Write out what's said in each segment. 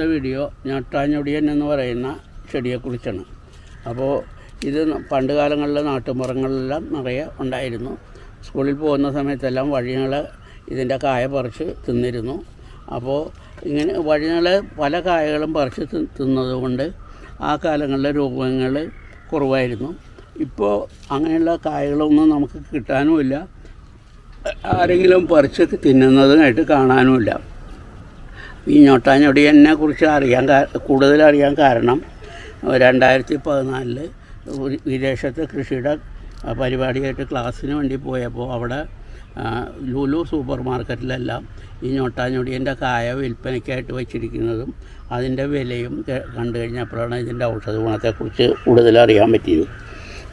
Video ഞാട്ടാഞ്ഞൊടിയൻ എന്ന് പറയുന്ന ചെടിയെക്കുറിച്ചാണ്. അപ്പോൾ ഇത് പണ്ട് കാലങ്ങളിൽ നാട്ടുമ്പുറങ്ങളിലെല്ലാം നിറയെ ഉണ്ടായിരുന്നു. സ്കൂളിൽ പോകുന്ന സമയത്തെല്ലാം വഴികൾ ഇതിന്റെ കായ പറിച്ച് തിന്നിരുന്നു. അപ്പോൾ ഇങ്ങനെ വഴികൾ പല കായകളും പറിച്ച് തിന്നതുകൊണ്ട് ആ കാലങ്ങളിലെ രോഗങ്ങൾ കുറവായിരുന്നു. ഇപ്പോൾ അങ്ങനെയുള്ള കായകളൊന്നും നമുക്ക് കിട്ടാനുമില്ല. ആരെങ്കിലും പറിച്ച് തിന്നുന്നതുമായിട്ട് കാണാനുമില്ല. ഈ ഞൊട്ടാഞ്ഞൊടിയനെ കുറിച്ച് അറിയാൻ കൂടുതൽ അറിയാൻ കാരണം രണ്ടായിരത്തി പതിനാലിൽ വിദേശത്ത് കൃഷിയുടെ പരിപാടിയായിട്ട് ക്ലാസ്സിന് വേണ്ടി പോയപ്പോൾ അവിടെ ലുലു സൂപ്പർ മാർക്കറ്റിലെല്ലാം ഈ ഞൊട്ടാഞ്ഞൊടിയന്റെ കായ വിൽപ്പനയ്ക്കായിട്ട് വെച്ചിരിക്കുന്നതും അതിന്റെ വിലയും കണ്ടു കഴിഞ്ഞപ്പോഴാണ് ഇതിന്റെ ഔഷധ ഗുണത്തെക്കുറിച്ച് കൂടുതൽ അറിയാൻ പറ്റിയത്.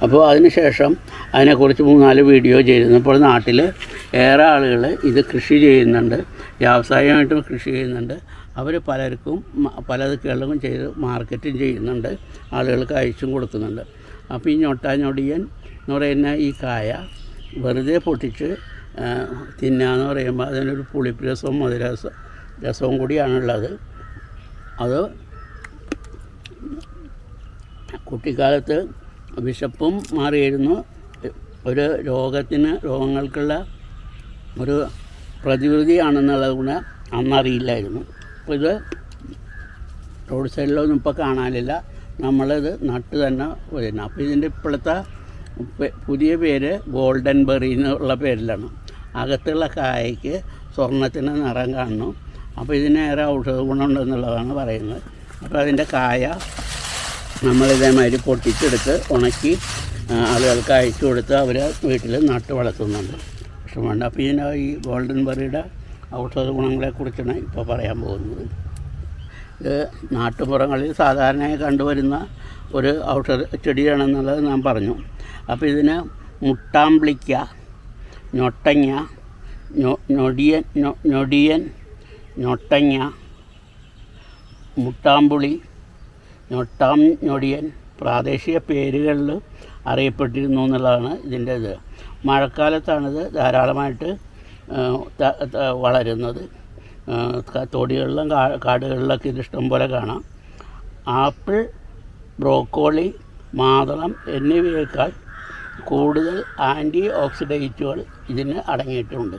അപ്പോൾ അതിനുശേഷം അതിനെക്കുറിച്ച് മൂന്നാൽ വീഡിയോ ചെയ്തിരുന്നപ്പോൾ നാട്ടിൽ ഏറെ ആളുകൾ ഇത് കൃഷി ചെയ്യുന്നുണ്ട്. വ്യാവസായികമായിട്ടും കൃഷി ചെയ്യുന്നുണ്ട്. അവർ പലർക്കും മ- പല ദിക്കുകളിലും ചെയ്ത് മാർക്കറ്റും ചെയ്യുന്നുണ്ട്. ആളുകൾക്ക് അയച്ചും കൊടുക്കുന്നുണ്ട്. അപ്പോൾ ഈ ഞൊട്ടാഞ്ഞൊടിയൻ എന്ന് പറയുന്ന ഈ കായ വെറുതെ പൊട്ടിച്ച് തിന്നാന്ന് പറയുമ്പോൾ അതിനൊരു പുളിപ്പ് രസവും മധുരസ രസവും കൂടിയാണുള്ളത്. അത് കുട്ടിക്കാലത്ത് വിശപ്പും മാറിയിരുന്നു. ഒരു രോഗത്തിന് രോഗങ്ങൾക്കുള്ള ഒരു പ്രതിവിധിയാണെന്നുള്ളത് കൂടെ അന്നറിയില്ലായിരുന്നു. അപ്പോൾ ഇത് റോഡ് സൈഡിലൊന്നും ഇപ്പോൾ കാണാനില്ല. നമ്മളിത് നട്ട് തന്നെ വരുന്നത് അപ്പോൾ ഇതിന്റെ ഇപ്പോഴത്തെ പുതിയ പേര് ഗോൾഡൻ ബെറി എന്നുള്ള പേരിലാണ്. അകത്തുള്ള കായയ്ക്ക് സ്വർണത്തിന് നിറം കാണുന്നു. അപ്പോൾ ഇതിനേറെ ഔഷധ ഗുണമുണ്ടെന്നുള്ളതാണ് പറയുന്നത്. അപ്പോൾ അതിന്റെ കായ നമ്മളിതേമാതിരി പൊട്ടിച്ചെടുത്ത് ഉണക്കി ആളുകൾക്ക് അയച്ചു കൊടുത്ത് അവർ വീട്ടിൽ നട്ട് വളർത്തുന്നുണ്ട്. ഇഷ്ടമുണ്ട് അപ്പോൾ ഇതിന് ഈ ഗോൾഡൻ ബെറിയുടെ ഔഷധ ഗുണങ്ങളെക്കുറിച്ചാണ് ഇപ്പോൾ പറയാൻ പോകുന്നത്. ഇത് നാട്ടുപുറങ്ങളിൽ സാധാരണയായി കണ്ടുവരുന്ന ഒരു ഔഷധ ചെടിയാണെന്നുള്ളത് ഞാൻ പറഞ്ഞു. അപ്പോൾ ഇതിന് മുട്ടാമ്പ്ളിക്ക ഞൊട്ടങ്ങ ഞൊടിയൻ ഞൊടിയൻ ഞൊട്ടങ്ങ മുട്ടാമ്പുളി ഞൊട്ടാം ഞൊടിയൻ പ്രാദേശിക പേരുകളിൽ അറിയപ്പെട്ടിരുന്നു എന്നുള്ളതാണ് ഇതിന്റെ ഇത്. മഴക്കാലത്താണിത് ധാരാളമായിട്ട് വളരുന്നത്. തൊടികളിലും കാടുകളിലൊക്കെ ഇത് ഇഷ്ടംപോലെ കാണാം. ആപ്പിൾ ബ്രോക്കോളി മാതളം എന്നിവയേക്കാൾ കൂടുതൽ ആന്റി ഓക്സിഡൈറ്റുകൾ ഇതിന് അടങ്ങിയിട്ടുണ്ട്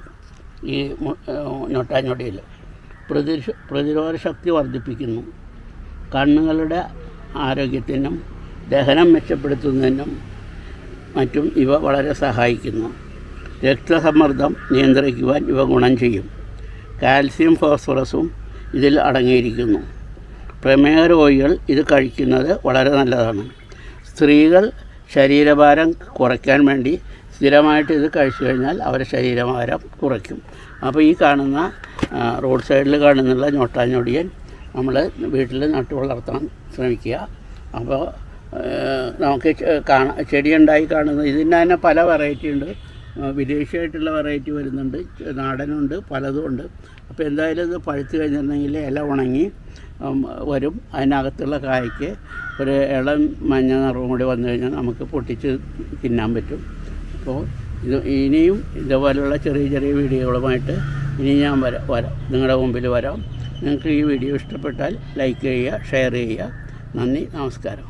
ഈ ഞൊട്ടാഞ്ഞൊടിയിൽ പ്രതിരോധ ശക്തി വർദ്ധിപ്പിക്കുന്നു. കണ്ണുകളുടെ ആരോഗ്യത്തിനും ദഹനം മെച്ചപ്പെടുത്തുന്നതിനും മറ്റും ഇവ വളരെ സഹായിക്കുന്നു. രക്തസമ്മർദ്ദം നിയന്ത്രിക്കുവാൻ ഇവ ഗുണം ചെയ്യും. കാൽസ്യം ഫോസ്ഫറസും ഇതിൽ അടങ്ങിയിരിക്കുന്നു. പ്രമേഹ രോഗികൾ ഇത് കഴിക്കുന്നത് വളരെ നല്ലതാണ്. സ്ത്രീകൾ ശരീരഭാരം കുറയ്ക്കാൻ വേണ്ടി സ്ഥിരമായിട്ട് ഇത് കഴിച്ചു കഴിഞ്ഞാൽ അവരുടെ ശരീരഭാരം കുറയ്ക്കും. അപ്പോൾ ഈ കാണുന്ന റോഡ് സൈഡിൽ കാണുന്നുള്ള ഞൊട്ടാഞ്ഞൊടിയൻ നമ്മൾ വീട്ടിൽ നട്ടു വളർത്താൻ ശ്രമിക്കുക. അപ്പോൾ നമുക്ക് ചെ- കാണാ ചെടിയുണ്ടായി കാണുന്നത് ഇതിന് തന്നെ പല വെറൈറ്റി ഉണ്ട്. വിദേശിയായിട്ടുള്ള വെറൈറ്റി വരുന്നുണ്ട്. നാടനുണ്ട് പലതും ഉണ്ട്. അപ്പോൾ എന്തായാലും ഇത് പഴുത്തു കഴിഞ്ഞിട്ടുണ്ടെങ്കിൽ ഇല ഉണങ്ങി വരും. അതിനകത്തുള്ള കായ്ക്ക് ഒരു ഇളം മഞ്ഞ നിറവും കൂടി വന്നു കഴിഞ്ഞാൽ നമുക്ക് പൊട്ടിച്ച് തിന്നാൻ പറ്റും. അപ്പോൾ ഇത് ഇനിയും ഇതുപോലെയുള്ള ചെറിയ ചെറിയ വീഡിയോകളുമായിട്ട് ഇനി ഞാൻ വരാം. വരാം. നിങ്ങളുടെ മുമ്പിൽ വരാം. നിങ്ങൾക്ക് ഈ വീഡിയോ ഇഷ്ടപ്പെട്ടാൽ ലൈക്ക് ചെയ്യുക ഷെയർ ചെയ്യുക. നന്ദി നമസ്കാരം.